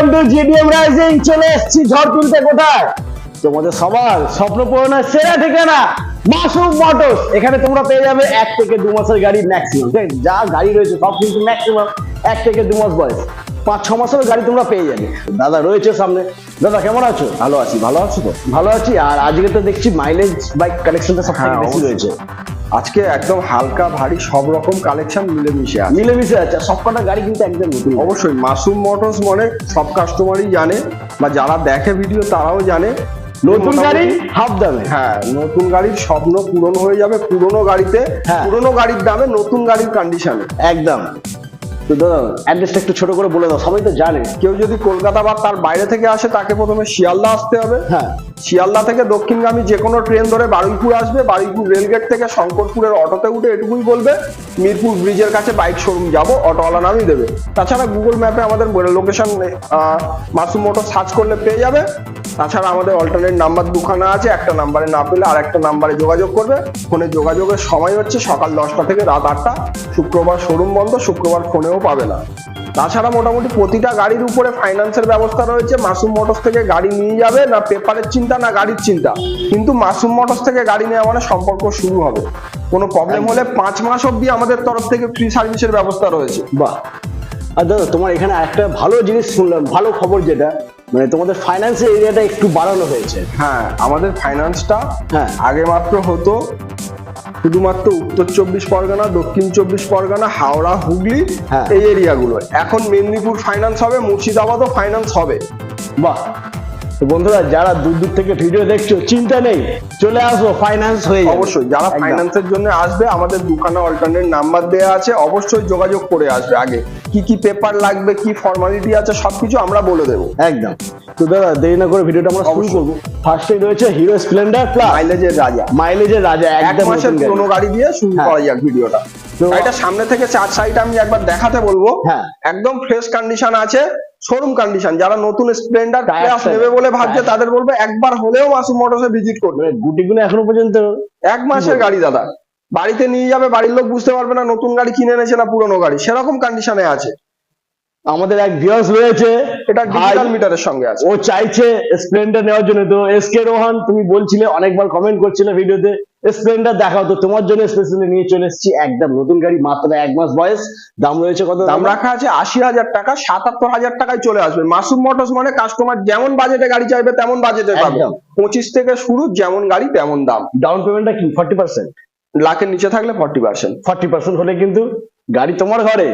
Guys welcome to GDM rising চলে এসেছি। ঝড় তুলতে কোথায়? তোমাদের সবার স্বপ্ন পূরণের সেরা ঠিকানা মাসুম মোটরস। এখানে তোমরা পেয়ে যাবে এক থেকে দু মাসের গাড়ি ম্যাক্সিমাম যা গাড়ি রয়েছে সব কিন্তু ম্যাক্সিমাম এক থেকে দু মাস বয়স। পাঁচ ছ মাসের গাড়ি তোমরা পেয়ে যাবে। দাদা রয়েছে সামনে। দাদা কেমন আছো? ভালো আছি ভালো আছো তো? ভালো আছি। আর আজকে তো দেখছি মাইলেজ বাইক কালেকশনটা সব বেশি রয়েছে। আজকে একদম হালকা ভারী সব রকম কালেকশন মিলেমিশে আছে। মিলেমিশে আছে সব কটা গাড়ি কিন্তু একদম নতুন। অবশ্যই মাসুম মোটরস মানে সব কাস্টমারই জানে বা যারা দেখে ভিডিও তারাও জানে। নতুন গাড়ি হাফ দামে। হ্যাঁ নতুন গাড়ির স্বপ্ন পূরণ হয়ে যাবে পুরনো গাড়িতে। হ্যাঁ। পুরনো গাড়ির দামে নতুন গাড়ির কন্ডিশনে একদম। তো দাদা অ্যাড্রেসটা একটু ছোট করে বলে দাও সবাই তো জানে। কেউ যদি কলকাতা বা তার বাইরে থেকে আসে তাকে প্রথমে শিয়ালদা আসতে হবে। হ্যাঁ। শিয়ালদা থেকে দক্ষিণগামী যে কোনো ট্রেন ধরে বারুইপুর আসবে, বারুইপুর রেলগেট থেকে শঙ্করপুরের অটোতে উঠে এটুকুই বলবে, মিরপুর ব্রিজের কাছে বাইক শোরুম যাব, অটোওয়ালা নামই দেবে। তাছাড়া গুগল ম্যাপে আমাদের লোকেশন মাসুম মোটর সার্চ করলে পেয়ে যাবে। তাছাড়া আমাদের অল্টারনেট নাম্বার দুখানা আছে, একটা নাম্বারে না পেলে আর একটা নাম্বারে যোগাযোগ করবে। ফোনে যোগাযোগের সময় হচ্ছে সকাল দশটা থেকে রাত আটটা। শুক্রবার শোরুম বন্ধ, শুক্রবার ফোনেও পাবে না। তাছাড়া মোটামুটি প্রতিটা গাড়ির উপরে ফাইন্যান্সের ব্যবস্থা রয়েছে। মাসুম মোটরস থেকে গাড়ি নিয়ে যাবে, না পেপারের চিন্তা না গাড়ির চিন্তা। কিন্তু মাসুম মোটরস থেকে গাড়ি নেওয়া মানে সম্পর্ক শুরু হবে। কোনো প্রবলেম হলে পাঁচ মাস অবধি আমাদের তরফ থেকে ফ্রি সার্ভিসের ব্যবস্থা রয়েছে। বাহ। আর দাদা তোমার এখানে একটা ভালো জিনিস শুনলাম ভালো খবর যেটা মানে তোমাদের ফাইন্যান্সের এরিয়াটা একটু বাড়ানো হয়েছে। হ্যাঁ আমাদের ফাইন্যান্সটা হ্যাঁ। আগে মাত্র হতো শুধুমাত্র উত্তর চব্বিশ পরগনা দক্ষিণ চব্বিশ পরগনা হাওড়া হুগলি হ্যাঁ। এই এরিয়াগুলো এখন মেদিনীপুর ফাইন্যান্স হবে মুর্শিদাবাদও ফাইন্যান্স হবে। বাহ। তো বন্ধুরা যারা দূর দূর থেকে ভিডিও দেখছ চিন্তা নেই চলে আসব ফাইন্যান্স হয়ে অবশ্যই যারা। ফাইন্যান্সের জন্য আসবে আমাদের দোকানে অল্টারনেট নাম্বার দেওয়া আছে অবশ্যই যোগাযোগ করে আসবে আগে কি কি পেপার লাগবে কি ফর্মালিটি আছে সবকিছু আমরা বলে দেবো একদম তো দাদা দেরি না করে ভিডিওটা আমরা শুরু। করব ফার্স্টে রয়েছে হিরো স্প্লেন্ডার প্লাস মাইলেজের রাজা মাইলেজের রাজা এক মাসের। পুরোনো গাড়ি দিয়ে শুরু হ্যাঁ। করা যাক ভিডিওটা তো- গাড়িটা সামনে থেকে চার সাইড আমি একবার দেখাতে বলব হ্যাঁ। একদম ফ্রেশ কন্ডিশন আছে শোরুম কন্ডিশন যারা নতুন স্প্লেন্ডার প্লাস নেবে বলে ভাবছে তাদের বলব একবার হলেও মাসুম মোটরসে ভিজিট করবে। মানে গুটিগুলো এখনও পর্যন্ত এক মাসের গাড়ি দাদা। বাড়িতে নিয়ে যাবে বাড়ির লোক বুঝতে পারবে না নতুন গাড়ি কিনে এনেছে না পুরোনো গাড়ি। সেরকম কন্ডিশনে আছে। আমাদের এক ভিউয়ার্স রয়েছে। এটা ডিজিটাল মিটারের সঙ্গে আছে। ও চাইছে স্প্লেন্ডার নেওয়ার জন্য। তো এসকে রোহান তুমি বলছিলে অনেকবার কমেন্ট করছিলে ভিডিওতে স্প্লেন্ডার দেখাও তো তোমার জন্য স্পেশালি নিয়ে চলে এসেছি একদম নতুন গাড়ি মাত্র এক মাস বয়স। দাম রয়েছে কত দাম রাখা আছে আশি হাজার টাকা সাতাত্তর হাজার টাকায় চলে আসবে। মাসুম মোটরস মানে কাস্টমার যেমন বাজেটে গাড়ি চাইবে তেমন বাজেটে পাবে। পঁচিশ থেকে শুরু যেমন গাড়ি তেমন দাম। ডাউন পেমেন্টটা কি? ফর্টি পার্সেন্ট লাখের নিচে থাকলে ফর্টি পার্সেন্ট ফর্টি পার্সেন্ট হলে কিন্তু গাড়ি তোমার ঘরে।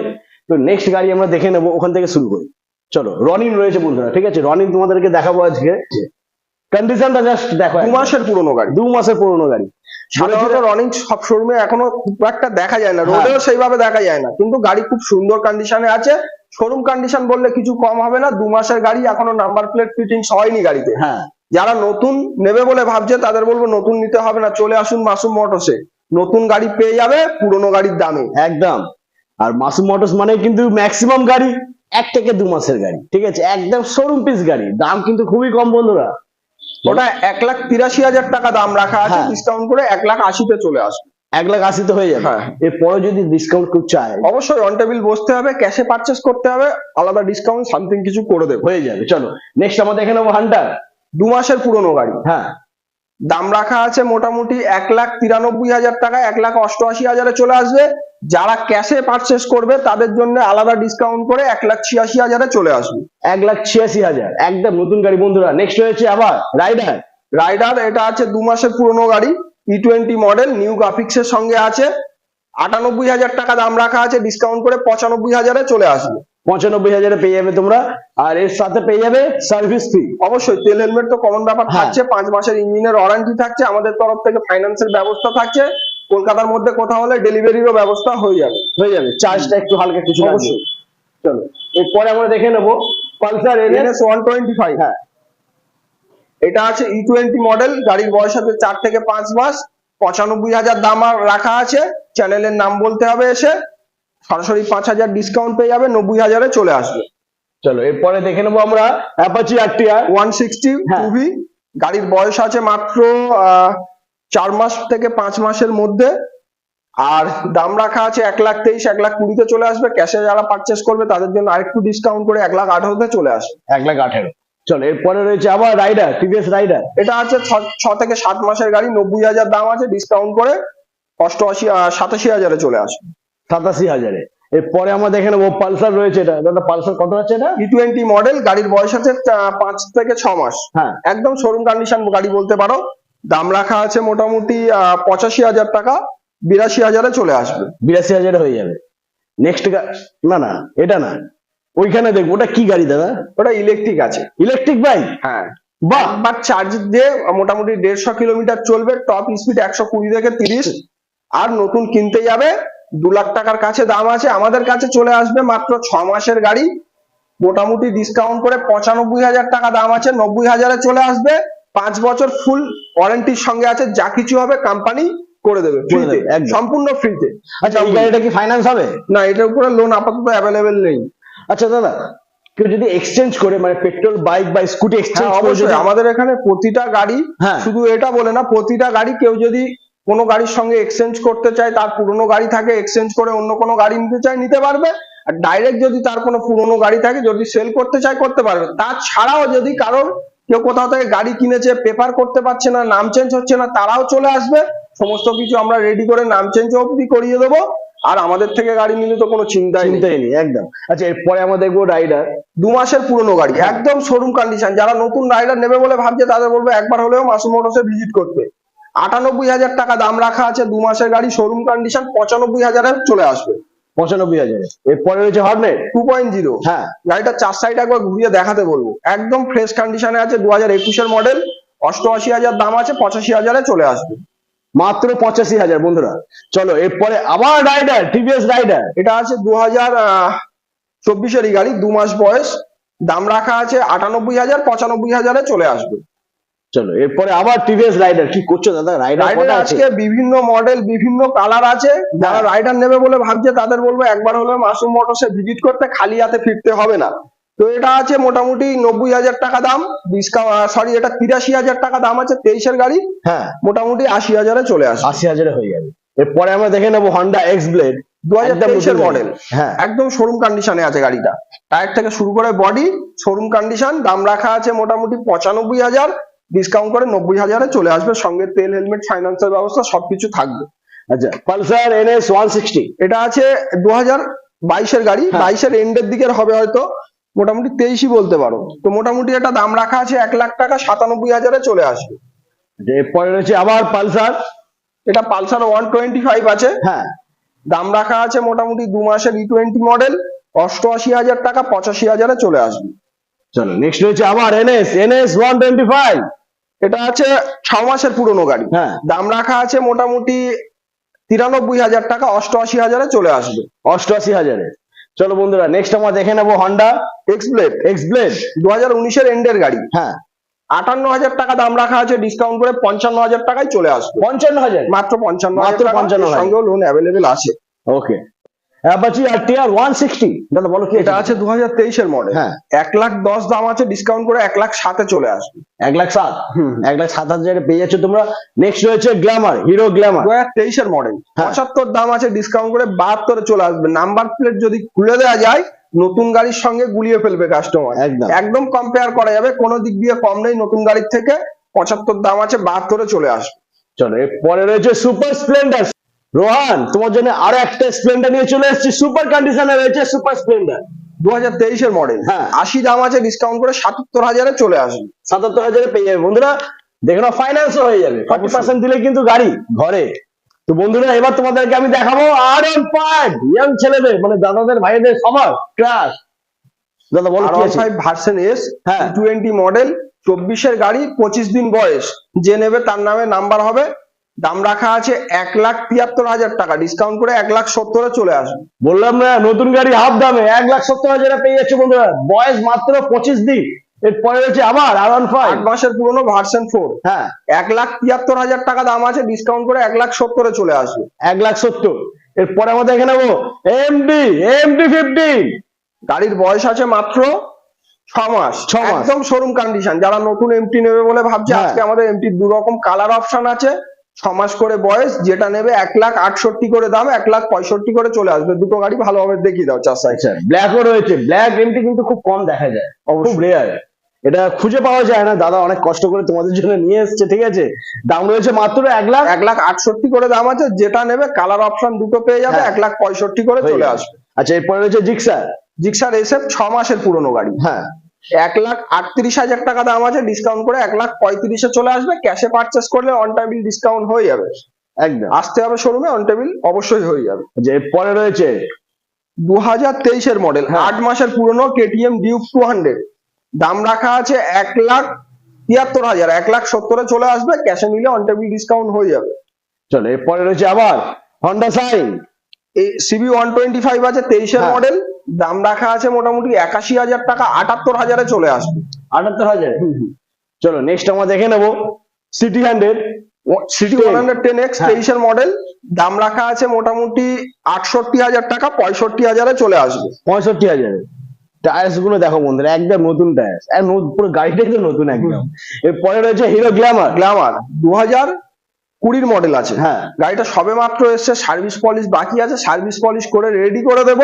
তো নেক্সট গাড়ি আমরা দেখে নেব ওখান থেকে শুরু করি। চলো রনিন রয়েছে বন্ধুরা ঠিক আছে? রনিন তোমাদেরকে দেখাবো আজকে। কন্ডিশনটা জাস্ট দেখো দু মাসের পুরনো গাড়ি। দু মাসের পুরনো গাড়ি। সাধারণত রনিং সব শোরুমে এখনও খুব একটা দেখা যায় না হ্যাঁ। রোডেও সেইভাবে দেখা যায় না। কিন্তু গাড়ি খুব সুন্দর কন্ডিশনে আছে। শোরুম কন্ডিশন বললে কিছু কম হবে না। দু মাসের গাড়ি এখনও নাম্বার প্লেট ফিটিং হয়নি গাড়িতে। হ্যাঁ। যারা নতুন নেবে বলে ভাবছে তাদের বলব নতুন নিতে হবে না। চলে আসুন মাসুম মোটরসে নতুন গাড়ি পেয়ে যাবে পুরনো গাড়ির দামে। একদম। আর মাসুম মোটরস মানে কিন্তু ম্যাক্সিমাম গাড়ি এক থেকে দু মাসের গাড়ি। ঠিক আছে? একদম শোরুম পিস গাড়ি। দাম কিন্তু খুবই কম বন্ধুরা। ওটা এক লাখ তিরাশি হাজার টাকা দাম রাখা আছে হ্যাঁ। ডিসকাউন্ট করে এক লাখ আশিতে চলে আসবে। এক লাখ আশিতে হয়ে যাবে। হ্যাঁ। এরপরে যদি ডিসকাউন্ট খুব চায়। অবশ্যই অন টেবিল বসতে হবে ক্যাশে পারচেস করতে হবে আলাদা ডিসকাউন্ট সামথিং কিছু করে দেবো। হয়ে যাবে চলো। নেক্সট আমাদের এখানে হান্টার দু মাসের পুরনো গাড়ি। হ্যাঁ। দাম রাখা আছে মোটামুটি এক লাখ তিরানব্বই হাজার টাকা এক লাখ অষ্টআশি হাজারে চলে আসবে। যারা ক্যাশে পারচেস করবে তাদের জন্য আলাদা ডিসকাউন্ট করে এক লাখ ছিয়াশি হাজারে চলে আসবে। এক লাখ ছিয়াশি হাজার। একদম নতুন গাড়ি বন্ধুরা। নেক্সট হয়েছে আবার রাইডার রাইডার এটা আছে দু মাসের পুরনো গাড়ি ই টোয়েন্টি মডেল নিউ গ্রাফিক্স এর সঙ্গে আছে। আটানব্বই হাজার টাকা দাম রাখা আছে ডিসকাউন্ট করে পঁচানব্বই হাজারে চলে আসবে। পঁচানব্বই হাজারে পেয়ে যাবে তোমরা আর এর সাথে পেয়ে যাবে সার্ভিস ফি অবশ্যই তেল হেলমেট তো কমন ব্যাপার হ্যাঁ। থাকছে পাঁচ মাসের ইঞ্জিনের ওয়ারেন্টি থাকছে আমাদের তরফ থেকে ফাইন্যান্সের ব্যবস্থা থাকছে। কলকাতার মধ্যে কোথাও হলে ডেলিভারিরও ব্যবস্থা হয়ে যাবে। হয়ে যাবে। চার্জটা একটু হালকা কিছু অবশ্যই। চলো। এরপরে আমরা দেখে নেব Pulsar NS. One twenty five হ্যাঁ। এটা আছে ই টোয়েন্টি মডেল গাড়ির বয়স আছে চার থেকে পাঁচ মাস। পঁচানব্বই হাজার দাম আর রাখা আছে। চ্যানেলের নাম বলতে হবে এসে। সরাসরি পাঁচ হাজার ডিসকাউন্ট পেয়ে যাবে নব্বই হাজারে চলে আসবে। চলো এরপরে দেখে নেব আমরা অ্যাপাচি আরটিআর ওয়ান সিক্সটি। গাড়ির বয়স আছে মাত্র আহ, চার মাস থেকে পাঁচ মাসের মধ্যে। আর দাম রাখা আছে এক লাখ তেইশ এক লাখ কুড়িতে চলে আসবে। ক্যাশে যারা পারচেস করবে তাদের জন্য আরেকটু ডিসকাউন্ট করে এক লাখ আঠারোতে চলে আসবে। এক লাখ আঠেরো। চলো এরপরে রয়েছে আবার রাইডার টিভিএস রাইডার এটা আছে ছ- থেকে সাত মাসের গাড়ি নব্বই হাজার দাম আছে ডিসকাউন্ট করে অষ্টআশি সাতাশি হাজারে চলে আসবে। সাতাশি হাজারে। এরপরে আমরা দেখে নেব পালসার রয়েছে এটা। দাদা পালসার কত আছে এটা? ই টোয়েন্টি মডেল গাড়ির বয়স আছে পাঁচ থেকে ছ মাস। হ্যাঁ। একদম শোরুম কন্ডিশন গাড়ি বলতে পারো। দাম রাখা আছে মোটামুটি পঁচাশি হাজার টাকা বিরাশি হাজারে চলে আসবে। বিরাশি হাজারে হয়ে যাবে। নেক্সট না না এটা না। ওইখানে দেখব ওটা কি গাড়ি দাদা? ওটা ইলেকট্রিক আছে। ইলেকট্রিক বাইক হ্যাঁ। বাহ! একবার চার্জ দিয়ে মোটামুটি দেড়শো কিলোমিটার চলবে টপ স্পিড একশো কুড়ি থেকে তিরিশ। আর নতুন কিনতে যাবে দু লাখ টাকার কাছে দাম আছে আমাদের কাছে চলে আসবে মাত্র ছ মাসের গাড়ি। মোটামুটি ডিসকাউন্ট করে পঁচানব্বই হাজার টাকা দাম আছে নব্বই হাজারে চলে আসবে। পাঁচ বছর ফুল ওয়ারেন্টির সঙ্গে আছে যা কিছু হবে কোম্পানি করে দেবে ফ্রিতে সম্পূর্ণ ফ্রিতে আচ্ছা এই গাড়িটা কি ফাইন্যান্স হবে? না এটার উপরে লোন আপাতত অ্যাভেলেবেল নেই। আচ্ছা দাদা কেউ যদি এক্সচেঞ্জ করে মানে পেট্রোল বাইক বা স্কুটি এক্সচেঞ্জ হ্যাঁ যদি অবশ্যই। আমাদের এখানে প্রতিটা গাড়ি হ্যাঁ। শুধু এটা বলে না প্রতিটা গাড়ি কেউ যদি কোনো গাড়ির সঙ্গে এক্সচেঞ্জ করতে চায় তার পুরনো গাড়ি থাকে এক্সচেঞ্জ করে অন্য কোনো গাড়ি নিতে চায় নিতে পারবে। আর ডাইরেক্ট যদি তার কোনো পুরনো গাড়ি থাকে যদি সেল করতে চায় করতে পারবে। তাছাড়াও যদি কারোর কেউ কোথাও থেকে গাড়ি কিনেছে পেপার করতে পারছে না নাম চেঞ্জ হচ্ছে না তারাও চলে আসবে। সমস্ত কিছু আমরা রেডি করে নাম চেঞ্জ অবধি করিয়ে দেবো। আর আমাদের থেকে গাড়ি নিলে তো কোনো চিন্তাই চিন্তাই নেই একদম। আচ্ছা এরপরে আমরা দেখব রাইডার দু মাসের পুরনো গাড়ি একদম শোরুম কন্ডিশন যারা নতুন রাইডার নেবে বলে ভাবছে তাদের বলব একবার হলেও মাসুম মোটরসে ভিজিট করতে। আটানব্বই হাজার টাকা দাম রাখা আছে দু মাসের গাড়ি শোরুম কন্ডিশন পঁচানব্বই হাজারে চলে আসবে। পঁচানব্বই হাজারে। এরপরে রয়েছে হর্নেট টু পয়েন্ট জিরো হ্যাঁ। গাড়িটা চার সাইড একবার ঘুরিয়ে দেখাতে বলব। একদম ফ্রেশ কন্ডিশনে আছে দু হাজার একুশের মডেল অষ্টআশি হাজার দাম আছে পঁচাশি হাজারে চলে আসবে। মাত্র পঁচাশি হাজার বন্ধুরা। চলো এরপরে আবার রাইডার টিভিএস রাইডার এটা আছে দু হাজার চব্বিশেরই গাড়ি দু মাস বয়স। দাম রাখা আছে আটানব্বই হাজার পঁচানব্বই হাজারে চলে আসবে। চলো এরপরে আবার টিভিএস রাইডার কি করছ দাদা? রাইডার আজকে বিভিন্ন মডেল বিভিন্ন কালার আছে। যারা রাইডার নেবে বলে ভাবছে তাদের বলব একবার হলে মাসুম মোটরসে ভিজিট করতে খালি হাতে ফিরতে হবে না। তো এটা আছে মোটামুটি নব্বই হাজার টাকা দাম ডিসকাউন্ট সরি এটা তিরাশি হাজার টাকা দাম আছে তেইশের গাড়ি। হ্যাঁ। মোটামুটি আশি হাজারে চলে আসে আশি হাজারে হয়ে যাবে। এরপরে আমরা দেখে নেব হন্ডা এক্স ব্লেড দু হাজার মডেল হ্যাঁ। একদম শোরুম কন্ডিশনে আছে গাড়িটা। টায়ার থেকে শুরু করে বডি শোরুম কন্ডিশন দাম রাখা আছে মোটামুটি পঁচানব্বই হাজার। ডিসকাউন্ট করে নব্বই হাজারে চলে আসবে সঙ্গে তেল হেলমেট ফাইন্যান্সের ব্যবস্থা সবকিছু থাকবে। আচ্ছা পালসার এনএস ওয়ান সিক্সটি এটা আছে দু হাজার বাইশের গাড়ি হ্যাঁ। বাইশের এন্ডের দিকের হবে হয়তো মোটামুটি তেইশই বলতে পারো। তো মোটামুটি এটা দাম রাখা আছে এক লাখ টাকা সাতানব্বই হাজারে চলে আসবে। এরপরে রয়েছে আবার পালসার। এটা পালসার ওয়ান টোয়েন্টি ফাইভ আছে। হ্যাঁ। দাম রাখা আছে মোটামুটি দু মাসের ই টোয়েন্টি মডেল অষ্টআশি হাজার টাকা পঁচাশি হাজারে চলে আসবে। চলো নেক্সট রয়েছে আবার NS NS one twenty five এটা আছে ছ মাসের পুরনো গাড়ি। হ্যাঁ। দাম রাখা আছে মোটামুটি তিরানব্বই হাজার টাকা অষ্টআশি হাজারে চলে আসবে। অষ্টআশি হাজারে। চলো বন্ধুরা নেক্সট আমরা দেখে নেব হন্ডা এক্সপ্লেট এক্স ব্লেড দু হাজার উনিশের এন্ডের গাড়ি। হ্যাঁ। আটান্ন হাজার টাকা দাম রাখা আছে ডিসকাউন্ট করে পঞ্চান্ন হাজার টাকায় চলে আসবে। পঞ্চান্ন হাজার? মাত্র পঞ্চান্ন মাত্র মাত্র 55,000 পঞ্চান্ন সঙ্গেও লোন অ্যাভেলেবেল আছে। Okay Apache R TR one sixty দাদা বলো কি এটা আছে দু হাজার তেইশের মডেল হ্যাঁ। এক লাখ দশ দাম আছে ডিসকাউন্ট করে এক লাখ সাতে চলে আসবে। এক লাখ সাত? হুম। এক লাখ সাত হাজারে পেয়ে যাচ্ছ তোমরা। নেক্সট রয়েছে গ্ল্যামার হিরো গ্ল্যামার দু হাজার তেইশের মডেল। পঁচাত্তর দাম আছে ডিসকাউন্ট করে বাহাত্তরে চলে আসবে। নাম্বার প্লেট যদি খুলে দেওয়া যায় নতুন গাড়ির সঙ্গে গুলিয়ে ফেলবে কাস্টমার একদম। একদম কম্পেয়ার করা যাবে কোনো দিক দিয়ে কম নেই নতুন গাড়ির থেকে পঁচাত্তর দাম আছে বাহাত্তরে চলে আসবে। চলো এরপরে রয়েছে সুপার স্প্লেন্ডার রোহান তোমার জন্য আরও একটা স্প্লেন্ডার নিয়ে চলে এসেছি। সুপার কন্ডিশনে রয়েছে সুপার স্প্লেন্ডার দু হাজার তেইশের মডেল হ্যাঁ। আশি দাম আছে ডিসকাউন্ট করে সাতাত্তর হাজারে চলে আসবে। সাতাত্তর হাজারে পেয়ে যাবে। বন্ধুরা দেখে নাও ফাইন্যান্সও হয়ে যাবে। ফর্টি পার্সেন্ট দিলে কিন্তু গাড়ি ঘরে। তো বন্ধুরা এবার তোমাদেরকে আমি দেখাবো আর এন ফাইভ ইয়াং ছেলেদের মানে দাদাদের ভাইদের সবার ক্রাশ দাদা বলো আর ফাইভ ভার্সন এস হ্যাঁ। টোয়েন্টি মডেল চব্বিশের গাড়ি পঁচিশ দিন বয়স। যে নেবে তার নামে নাম্বার হবে। দাম রাখা আছে এক লাখ তিয়াত্তর হাজার টাকা। ডিসকাউন্ট করে এক লাখ সত্তরে চলে আসবে বললাম না নতুন গাড়ি হাফ দামে এক লাখ সত্তর হাজারে পেয়ে যাচ্ছে বন্ধুরা। বয়স মাত্র পঁচিশ দিন। এরপরে রয়েছে আবার আর ওয়ান ফাইভ আট মাসের পুরনো ভার্সন ফোর হ্যাঁ। এক লাখ তিয়াত্তর হাজার টাকা দাম আছে ডিসকাউন্ট করে এক লাখ সত্তরে চলে আসবে। এক লাখ সত্তর। এরপরে আমরা দেখে নেব এমডি এমডি ফিফটিন গাড়ির বয়স আছে মাত্র ছ মাস। ছ মাস। একদম শোরুম কন্ডিশন যারা নতুন এমটি নেবে বলে ভাবছে হ্যাঁ। আজকে আমাদের এমটি দু রকম কালার অপশন আছে। ছ মাস করে বয়স যেটা নেবে এক লাখ আটষট্টি করে দাম এক লাখ পঁয়ষট্টি করে চলে আসবে। দুটো গাড়ি ভালোভাবে দেখিয়ে দাও চার সাইজ। আচ্ছা ব্ল্যাকও রয়েছে। ব্ল্যাক এমটি কিন্তু খুব কম দেখা যায়। খুব রেয়ার এটা খুঁজে পাওয়া যায় না। দাদা অনেক কষ্ট করে তোমাদের জন্য নিয়ে এসেছে ঠিক আছে? দাম রয়েছে মাত্র এক লাখ। এক লাখ আটষট্টি করে দাম আছে যেটা নেবে কালার অপশন দুটো পেয়ে যাবে হ্যাঁ। এক লাখ পঁয়ষট্টি করে চলে। আসবে। আচ্ছা এরপরে রয়েছে জিক্সার জিক্সার এসে ছ মাসের পুরনো গাড়ি। হ্যাঁ। এক লাখ আটত্রিশ হাজার টাকা দাম আছে ডিসকাউন্ট করে এক লাখ পঁয়ত্রিশে চলে আসবে। ক্যাশে পারচেস করলে অন টেবিল ডিসকাউন্ট হয়ে যাবে। একদম। আসতে হবে শোরুমে অন টেবিল অবশ্যই হয়ে যাবে। যে এরপরে রয়েছে? দু হাজার তেইশের মডেল হ্যাঁ। আট মাসের পুরনো কেটিএম ডিউক টু হান্ড্রেড দাম রাখা আছে এক লাখ তিয়াত্তর হাজার এক লাখ সত্তরে চলে আসবে। ক্যাশে নিলে অন টেবিল ডিসকাউন্ট হয়ে যাবে। চলো এরপরে রয়েছে আবার হন্ডা সাইন এই সিবি ওয়ান টোয়েন্টি ফাইভ আছে তেইশের হ্যাঁ। মডেল দাম রাখা আছে মোটামুটি একাশি হাজার টাকা আটাত্তর হাজারে চলে আসবে। আটাত্তর হাজার? চলো নেক্সট আমরা দেখে নেব CT hundred CT one hundred ten X হ্যাঁ। তেইশের মডেল দাম রাখা আছে মোটামুটি আটষট্টি হাজার টাকা পঁয়ষট্টি হাজারে চলে আসবে। পঁয়ষট্টি হাজারে। টায়ার্সগুলো দেখো বন্ধুরা একদম নতুন টায়ার্স পুরো গাড়িটাই তো নতুন একদম। এরপরে রয়েছে হিরো গ্ল্যামার গ্ল্যামার দু হাজার কুড়ির মডেল আছে হ্যাঁ। গাড়িটা সবে মাত্র এসছে সার্ভিস পলিশ বাকি আছে সার্ভিস পলিশ করে রেডি করে দেব।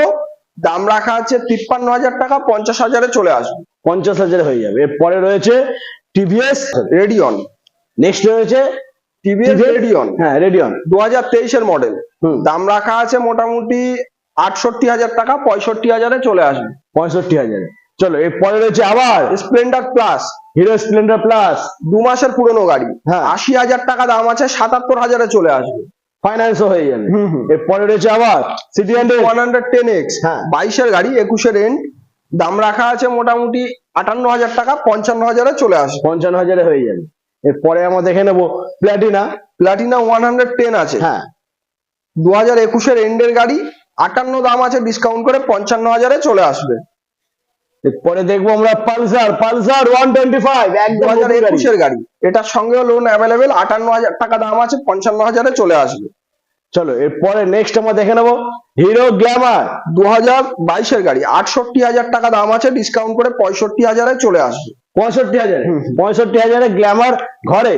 দাম রাখা আছে তিপ্পান্ন হাজার টাকা পঞ্চাশ হাজারে চলে আসবে। পঞ্চাশ হাজারে হয়ে যাবে। এরপরে রয়েছে টিভিএস রেডিয়ন নেক্সট রয়েছে টিভিএস রেডিয়ন হ্যাঁ রেডিয়ন দু হাজার তেইশের মডেল হুম। দাম রাখা আছে মোটামুটি আটষট্টি হাজার টাকা পঁয়ষট্টি হাজারে চলে আসবে। পঁয়ষট্টি হাজারে। চলো এরপরে রয়েছে আবার Splendor plus Hero Splendor plus দু মাসের পুরনো গাড়ি। হ্যাঁ। আশি হাজার টাকা দাম আছে সাতাত্তর হাজারে চলে আসবে। ফাইন্যান্সও হয়ে যাবে। এরপরে রয়েছে আবার CT hundred one hundred ten X হ্যাঁ। বাইশের গাড়ি একুশের এন্ড দাম রাখা আছে মোটামুটি আটান্ন হাজার টাকা পঞ্চান্ন হাজারে চলে আসবে। পঞ্চান্ন হাজারে হয়ে যাবে। এরপরে আমরা দেখে নেব Platina Platina one hundred ten আছে। হ্যাঁ। দু হাজার একুশের এন্ডের গাড়ি আটান্ন দাম আছে ডিসকাউন্ট করে পঞ্চান্ন হাজারে চলে আসবে। এরপরে দেখব আমরা Pulsar Pulsar one twenty five দু একদম হাজার। একুশের গাড়ি। এটার সঙ্গেও লোন অ্যাভেলেবেল আটান্ন হাজার টাকা দাম আছে পঞ্চান্ন হাজারে চলে আসবে। চলো এরপরে নেক্সট আমরা দেখে নেব হিরো গ্ল্যামার দু হাজার বাইশের গাড়ি আটষট্টি হাজার টাকা দাম আছে ডিসকাউন্ট করে পঁয়ষট্টি হাজারে চলে আসবে। পঁয়ষট্টি হাজারে। পঁয়ষট্টি হাজারে গ্ল্যামার ঘরে।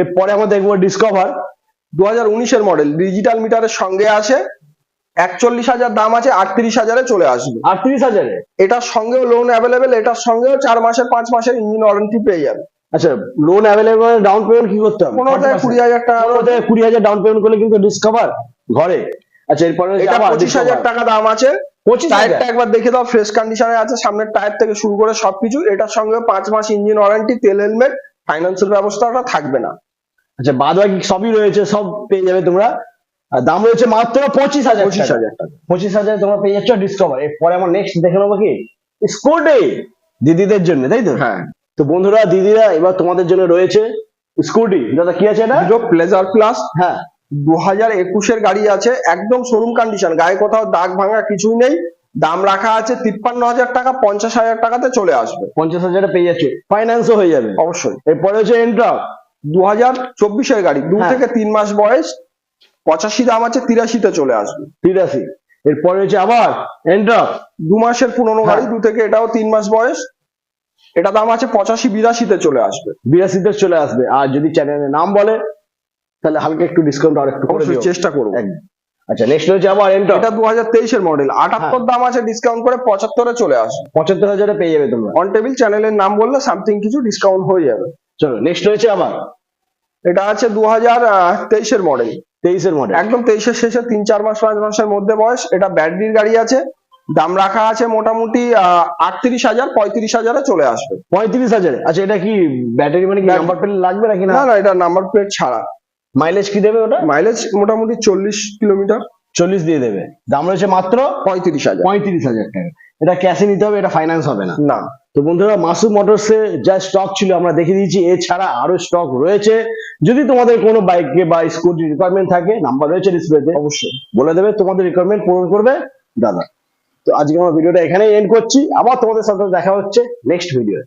এরপরে আমরা দেখব ডিসকভার দু হাজার উনিশের মডেল ডিজিটাল মিটারের সঙ্গে আছে একচল্লিশ হাজার দাম আছে আটত্রিশ হাজারে চলে আসবে। আটত্রিশ হাজারে? এটার সঙ্গেও লোন অ্যাভেলেবেল এটার সঙ্গেও চার মাসের পাঁচ মাসের ইঞ্জিন ওয়ারেন্টি পেয়ে যাবে। আচ্ছা লোন অ্যাভেলেবল ডাউন পেমেন্ট কি করতে হবে? পনেরো থেকে কুড়ি হাজার টাকা। পনেরো থেকে কুড়ি হাজার ডাউন পেমেন্ট করলে কিন্তু ডিসকভার ঘরে। আচ্ছা এরপরে এটা পঁচিশ হাজার টাকা দাম আছে। টায়ারটা একবার দেখে দাও ফ্রেশ কন্ডিশনে আছে সামনের টায়ার থেকে শুরু করে সবকিছু। এটার সঙ্গে পাঁচ মাস ইঞ্জিন ওয়ারেন্টি তেল হেলমেট ফাইন্যান্সের ব্যবস্থাটা থাকবে না। আচ্ছা বাদ বাকি সবই রয়েছে সব পেয়ে যাবে তোমরা। দাম রয়েছে মাত্র পঁচিশ হাজার পঁচিশ হাজার টাকা। পঁচিশ হাজার তোমরা পেয়ে যাচ্ছ ডিসকভার এরপরে আমার নেক্সট দেখে নেব কি? স্কুটি দিদিদের জন্য তাই তো? হ্যাঁ। তো বন্ধুরা দিদিরা এবার তোমাদের জন্য রয়েছে স্কুটি দাদা কি আছে এটা? প্লেজার প্লাস হ্যাঁ। দু হাজার একুশের গাড়ি আছে একদম শোরুম কন্ডিশন গায়ে কোথাও দাগ ভাঙা কিছুই নেই। দাম রাখা আছে তিপ্পান্ন হাজার টাকা পঞ্চাশ হাজার টাকাতে চলে আসবে। পঞ্চাশ হাজারে পেয়ে যাচ্ছে। ফাইন্যান্সও হয়ে যাবে। অবশ্যই। এরপরে হচ্ছে এন্ট্রাক দু হাজার চব্বিশের গাড়ি দু হ্যাঁ। থেকে তিন মাস বয়স। পঁচাশি দাম আছে তিরাশিতে চলে আসবে। তিরাশি। এরপরে হচ্ছে আবার এন্ট্রাক দু মাসের পুরনো হ্যাঁ। গাড়ি দু থেকে এটাও তিন মাস বয়স। এটা দাম আছে পঁচাশি বিরাশিতে চলে আসবে। বিরাশিতে চলে আসবে। আর যদি চ্যানেলের নাম বলে তাহলে হালকা একটু ডিসকাউন্ট আর একটু করে অবশ্যই চেষ্টা করব। আচ্ছা নেক্সট হচ্ছে আবার এন্ট্রাক এটা দু হাজার তেইশের মডেল আটাত্তর হ্যাঁ। দাম আছে ডিসকাউন্ট করে পঁচাত্তরে চলে আসবে। পঁচাত্তর হাজারে পেয়ে যাবে তোমরা। অন টেবিল চ্যানেলের নাম বললে সামথিং কিছু ডিসকাউন্ট হয়ে যাবে। চলো নেক্সট হচ্ছে আবার। এটা আছে দু হাজার তেইশের মডেল তেইশের মডেল একদম তেইশের শেষে তিন চার মাস পাঁচ মাসের মধ্যে বয়স। এটা ব্যাটারির গাড়ি আছে। দাম রাখা আছে মোটামুটি আটত্রিশ হাজার পঁয়ত্রিশ হাজারে চলে আসবে। পঁয়ত্রিশ হাজারে? আচ্ছা এটা কি ব্যাটারি মানে কি নাম্বার প্লেট লাগবে নাকি না? না না এটা নাম্বার প্লেট ছাড়া। মাইলেজ কি দেবে ওটা? মাইলেজ মোটামুটি চল্লিশ কিলোমিটার। চল্লিশ দিয়ে দেবে। দাম রয়েছে মাত্র পঁয়ত্রিশ হাজার। পঁয়ত্রিশ হাজার টাকা। এটা ক্যাশে নিতে হবে এটা ফাইন্যান্স হবে না। না। তো বন্ধুরা, মাসুম মোটরসে যা স্টক ছিল আমরা দেখে দিয়েছি। এছাড়া আরও স্টক রয়েছে। যদি তোমাদের কোনো বাইকে বা স্কুটি রিকোয়ারমেন্ট থাকে নাম্বার রয়েছে ডিসপ্লেতে অবশ্যই বলে দেবে। তোমাদের রিকোয়ারমেন্ট পূরণ করবে দাদা। তো আজকে আমার ভিডিওটা এখানেই এন্ড করছি। আবার তোমাদের সাথে দেখা হচ্ছে নেক্সট ভিডিও